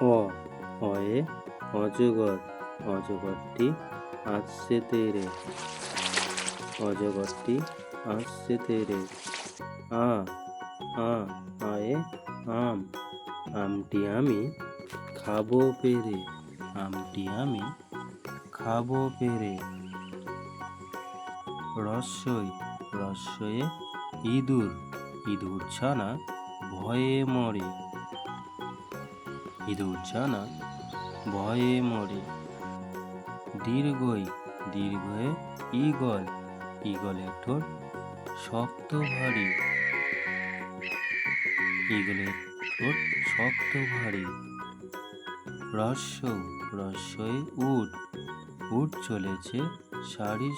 অ অয়ে অজগর, অজগরটি আসছে তেরে। অজগরটি আসছে তেরে। আ আ, আয়ে আম। আমটি আমি খাব পেরে। আমটি আমি খাব পেরে। রস্যই রস্যয়ে ইঁদুর। ইঁদুর ছানা ভয়ে মরে। ছানা ভয়ে মরে দীর্ঘই দীর্ঘয়ে ঈগল ঈগলের ঠোঁট শক্ত ভারী ঈগলের ঠোঁট শক্ত ভারী রস্য রস্যই উট উট চলেছে সারি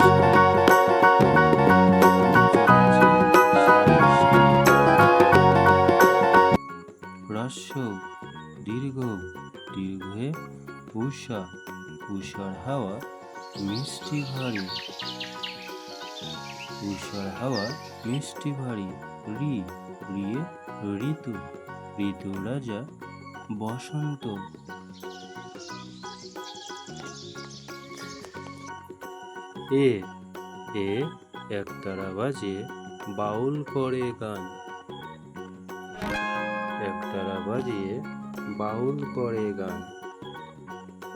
রস্য দীর্ঘ, দীর্ঘে উষা উষার হাওয়া মিষ্টি ভারী। উষার হাওয়া মিষ্টি ভারী, রি, রিয়ে ঋতু ঋতু রাজা বসন্ত। এ এ একতারা বাজে বাউল করে গান। একতারা বাজিয়ে বাউল করে গান।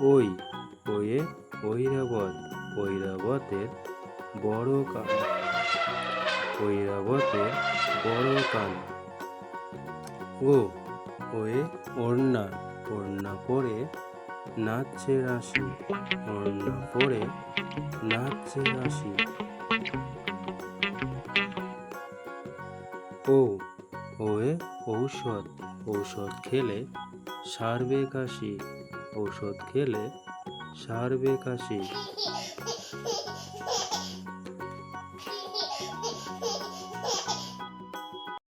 ওই, ওয়ে ঐরাবত ঐরাবতের বড় কান ঐরাবতের বড় কান ও ওয়ে ওড়না ওড়না পরে নাচছে রাশি ওড়না পরে নাচছে রাশি। ও ওয়ে ঔষধ ঔষধ খেলে সারবে কাশি ঔষধ খেলে সারবে কাশি